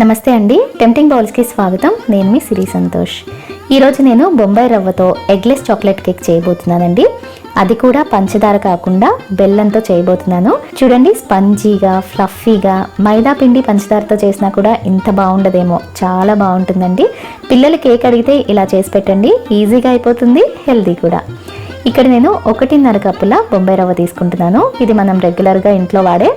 నమస్తే అండి. టెంప్టింగ్ బౌల్స్కి స్వాగతం. నేను మీ సిరి సంతోష్. ఈరోజు నేను బొంబాయి రవ్వతో ఎగ్లెస్ చాక్లెట్ కేక్ చేయబోతున్నానండి. అది కూడా పంచదార కాకుండా బెల్లంతో చేయబోతున్నాను. చూడండి స్పంజీగా ఫ్లఫీగా మైదా పిండి పంచదారతో చేసినా కూడా ఇంత బాగుండదేమో. చాలా బాగుంటుందండి. పిల్లలు కేక్ అడిగితే ఇలా చేసి పెట్టండి. ఈజీగా అయిపోతుంది హెల్దీ కూడా. ఇక్కడ నేను ఒకటిన్నర కప్పుల బొంబాయి రవ్వ తీసుకుంటున్నాను. ఇది మనం రెగ్యులర్గా ఇంట్లో వాడే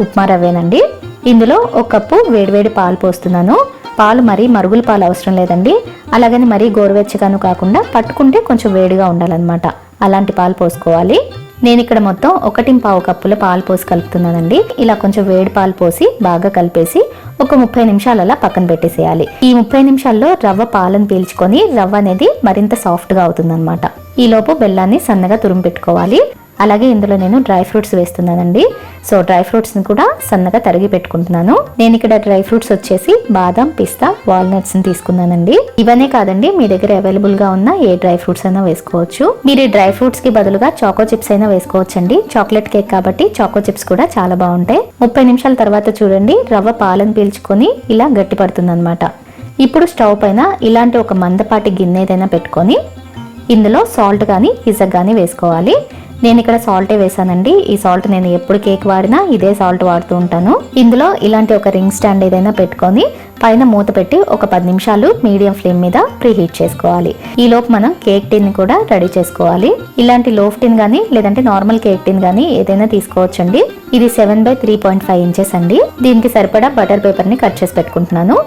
ఉప్మా రవ్వేనండి. ఇందులో ఒక కప్పు వేడివేడి పాలు పోస్తున్నాను. పాలు మరీ మరుగుల పాలు అవసరం లేదండి. అలాగని మరీ గోరువెచ్చగాను కాకుండా పట్టుకుంటే కొంచెం వేడిగా ఉండాలన్నమాట. అలాంటి పాలు పోసుకోవాలి. నేను ఇక్కడ మొత్తం ఒకటి పావు కప్పుల పాలు పోసి కలుపుతున్నానండి. ఇలా కొంచెం వేడి పాలు పోసి బాగా కలిపేసి ఒక ముప్పై నిమిషాలు అలా పక్కన పెట్టేసేయాలి. ఈ ముప్పై నిమిషాల్లో రవ్వ పాలను పీల్చుకొని రవ్వ అనేది మరింత సాఫ్ట్గా అవుతుందన్నమాట. ఈలోపు బెల్లాన్ని సన్నగా తురుము పెట్టుకోవాలి. అలాగే ఇందులో నేను డ్రై ఫ్రూట్స్ వేస్తున్నానండి. సో డ్రై ఫ్రూట్స్ని కూడా సన్నగా తరిగి పెట్టుకుంటున్నాను. నేను ఇక్కడ డ్రై ఫ్రూట్స్ వచ్చేసి బాదం పిస్తా వాల్నట్స్ని తీసుకున్నానండి. ఇవన్నీ కాదండి మీ దగ్గర అవైలబుల్గా ఉన్న ఏ డ్రై ఫ్రూట్స్ అయినా వేసుకోవచ్చు. మీరు ఈ డ్రై ఫ్రూట్స్కి బదులుగా చాకో చిప్స్ అయినా వేసుకోవచ్చండి. చాక్లెట్ కేక్ కాబట్టి చాకో చిప్స్ కూడా చాలా బాగుంటాయి. ముప్పై నిమిషాల తర్వాత చూడండి రవ్వ పాలను పీల్చుకొని ఇలా గట్టి పడుతుంది ఇప్పుడు స్టవ్ పైన ఇలాంటి ఒక మందపాటి గిన్నె ఏదైనా పెట్టుకొని ఇందులో సాల్ట్ కానీ ఇసక్ కానీ వేసుకోవాలి. నేను ఇక్కడ సాల్టే వేసానండి ఈ సాల్ట్ నేను ఎప్పుడు కేక్ వాడినా ఇదే సాల్ట్ వాడుతూ ఉంటాను. ఇందులో ఇలాంటి ఒక రింగ్ స్టాండ్ ఏదైనా పెట్టుకొని పైన మూత పెట్టి ఒక పది నిమిషాలు మీడియం ఫ్లేమ్ మీద ప్రీహీట్ చేసుకోవాలి. ఈ లోపు మనం కేక్ టిన్ కూడా రెడీ చేసుకోవాలి. ఇలాంటి లోఫ్ టిన్ కానీ లేదంటే నార్మల్ కేక్ టిన్ కానీ ఏదైనా తీసుకోవచ్చండి. ఇది seven by three point five inches అండి. దీనికి సరిపడా బటర్ పేపర్ని కట్ చేసి పెట్టుకుంటున్నాను.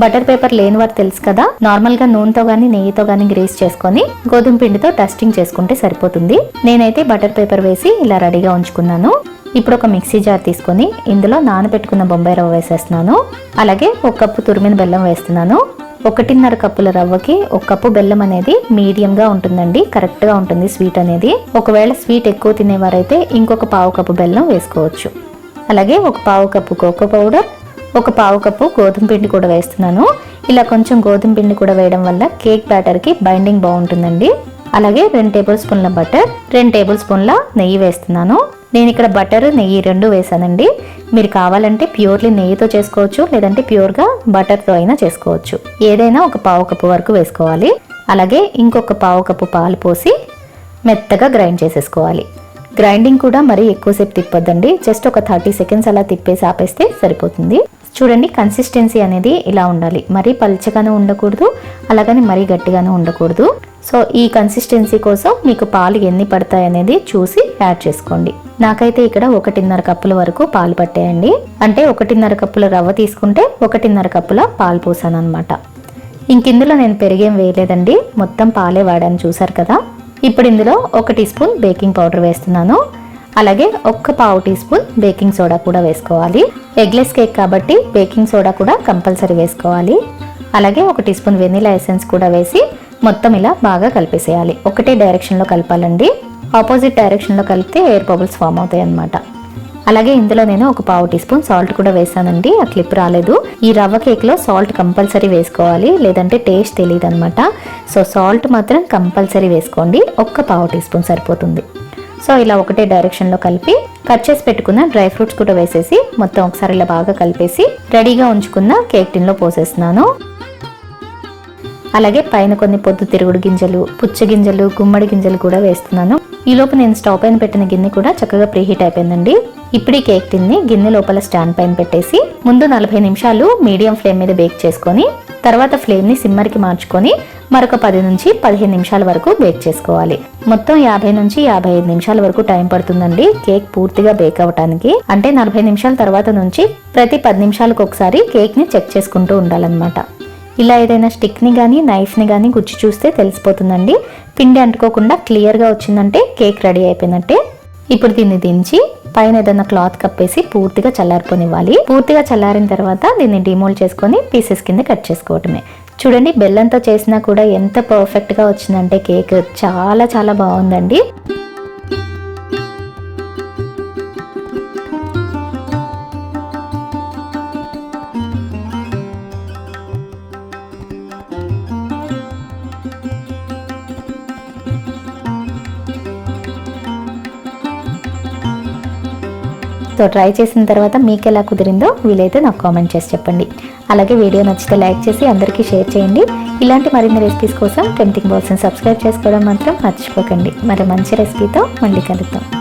బటర్ పేపర్ లేని వారు తెలుసు కదా? నార్మల్గా నూనెతో గానీ నెయ్యితో గానీ గ్రేస్ చేసుకొని గోధుమ పిండితో టస్టింగ్ చేసుకుంటే సరిపోతుంది. నేనైతే బటర్ పేపర్ వేసి ఇలా రెడీగా ఉంచుకున్నాను. ఇప్పుడు ఒక మిక్సీ జార్ తీసుకొని ఇందులో నానబెట్టుకున్న బొంబాయి రవ్వ వేసేస్తున్నాను. అలాగే ఒక కప్పు తురిమిన బెల్లం వేస్తున్నాను. ఒకటిన్నర కప్పుల రవ్వకి ఒక కప్పు బెల్లం అనేది మీడియం గా ఉంటుందండి కరెక్ట్గా ఉంటుంది స్వీట్ అనేది. ఒకవేళ స్వీట్ ఎక్కువ తినేవారైతే ఇంకొక పావు కప్పు బెల్లం వేసుకోవచ్చు. అలాగే ఒక పావు కప్పు కోకో పౌడర్ ఒక పావు కప్పు గోధుమ పిండి కూడా వేస్తున్నాను. ఇలా కొంచెం గోధుమ పిండి కూడా వేయడం వల్ల కేక్ బ్యాటర్కి బైండింగ్ బాగుంటుందండి. అలాగే రెండు టేబుల్ స్పూన్ల బటర్ రెండు టేబుల్ స్పూన్ల నెయ్యి వేస్తున్నాను. నేను ఇక్కడ బటర్ నెయ్యి రెండు వేసానండి. మీరు కావాలంటే ప్యూర్లీ నెయ్యితో చేసుకోవచ్చు లేదంటే ప్యూర్గా బటర్తో అయినా చేసుకోవచ్చు. ఏదైనా ఒక పావు కప్పు వరకు వేసుకోవాలి. అలాగే ఇంకొక పావు కప్పు పాలు పోసి మెత్తగా గ్రైండ్ చేసేసుకోవాలి. గ్రైండింగ్ కూడా మరీ ఎక్కువసేపు తిప్పొద్దండి. జస్ట్ ఒక థర్టీ సెకండ్స్ అలా తిప్పేసి ఆపేస్తే సరిపోతుంది. చూడండి కన్సిస్టెన్సీ అనేది ఇలా ఉండాలి. మరీ పల్చగానే ఉండకూడదు అలాగని మరీ గట్టిగానే ఉండకూడదు. సో ఈ కన్సిస్టెన్సీ కోసం మీకు పాలు ఎన్ని పడతాయి అనేది చూసి యాడ్ చేసుకోండి. నాకైతే ఇక్కడ ఒకటిన్నర కప్పుల వరకు పాలు పట్టాయండి. అంటే ఒకటిన్నర కప్పుల రవ్వ తీసుకుంటే ఒకటిన్నర కప్పుల పాలు పోసాను అనమాట ఇంకిందులో నేను పెరిగేం వేయలేదండి. మొత్తం పాలే వాడాను చూసారు కదా? ఇప్పుడు ఇందులో ఒక టీ స్పూన్ బేకింగ్ పౌడర్ వేస్తున్నాను. అలాగే ఒక్క పావు టీ స్పూన్ బేకింగ్ సోడా కూడా వేసుకోవాలి. ఎగ్లెస్ కేక్ కాబట్టి బేకింగ్ సోడా కూడా కంపల్సరీ వేసుకోవాలి. అలాగే ఒక టీ స్పూన్ వెనీలా ఎసెన్స్ కూడా వేసి మొత్తం ఇలా బాగా కలిపేసేయాలి. ఒకటే డైరెక్షన్లో కలపాలండి. ఆపోజిట్ డైరెక్షన్లో కలిపితే ఎయిర్ బబుల్స్ ఫామ్ అవుతాయి అన్నమాట. అలాగే ఇందులో నేను ఒక పావు టీ స్పూన్ సాల్ట్ కూడా వేసానండి. ఆ క్లిప్ రాలేదు. ఈ రవ్వ కేక్లో సాల్ట్ కంపల్సరీ వేసుకోవాలి. లేదంటే టేస్ట్ తెలియదు అనమాట సో సాల్ట్ మాత్రం కంపల్సరీ వేసుకోండి. ఒక్క పావు టీ స్పూన్ సరిపోతుంది. సో ఇలా ఒకటే డైరెక్షన్లో కలిపి కట్ చేసి పెట్టుకున్న డ్రై ఫ్రూట్స్ కూడా వేసేసి మొత్తం ఒకసారి ఇలా బాగా కలిపేసి రెడీగా ఉంచుకున్న కేక్ టిన్లో పోసేస్తున్నాను. అలాగే పైన కొన్ని పొద్దు తిరుగుడు గింజలు పుచ్చ గింజలు గుమ్మడి గింజలు కూడా వేస్తున్నాను. ఈ లోపు నేను స్టవ్ పైన పెట్టిన గిన్నె కూడా చక్కగా ప్రీహీట్ అయిపోయిందండి. ఇప్పుడు ఈ కేక్ టిన్ని గిన్నె లోపల స్టాండ్ పైన పెట్టేసి ముందు నలభై నిమిషాలు మీడియం ఫ్లేమ్ మీద బేక్ చేసుకొని తర్వాత ఫ్లేమ్ని సిమ్మర్కి మార్చుకొని మరొక పది నుంచి పదిహేను నిమిషాల వరకు బేక్ చేసుకోవాలి. మొత్తం యాభై నుంచి యాభై ఐదు నిమిషాల వరకు టైం పడుతుందండి. కేక్ పూర్తిగా బేక్ అవ్వటానికి అంటే నలభై నిమిషాల తర్వాత నుంచి ప్రతి పది నిమిషాలకు ఒకసారి కేక్ని చెక్ చేసుకుంటూ ఉండాలన్నమాట. ఇలా ఏదైనా స్టిక్ని కానీ నైఫ్ని కానీ గుచ్చి చూస్తే తెలిసిపోతుందండి. పిండి అంటుకోకుండా క్లియర్గా వచ్చిందంటే కేక్ రెడీ అయిపోయినట్టే. ఇప్పుడు దీన్ని దించి పైన ఏదైనా క్లాత్ కప్పేసి పూర్తిగా చల్లారిపోనివ్వాలి. పూర్తిగా చల్లారిన తర్వాత దీన్ని డిమోల్డ్ చేసుకొని పీసెస్ కింద కట్ చేసుకోవటమే. చూడండి బెల్లంతో చేసినా కూడా ఎంత పర్ఫెక్ట్గా వచ్చిందంటే కేక్ చాలా చాలా బాగుందండి. సో ట్రై చేసిన తర్వాత మీకు ఎలా కుదిరిందో వీలైతే నాకు కామెంట్ చేసి చెప్పండి. అలాగే వీడియో నచ్చితే లైక్ చేసి అందరికీ షేర్ చేయండి. ఇలాంటి మరిన్ని రెసిపీస్ కోసం టెంప్టింగ్ బాక్స్ని సబ్స్క్రైబ్ చేసుకోవడం మాత్రం మర్చిపోకండి. మరి మంచి రెసిపీతో మళ్ళీ కలుద్దాం.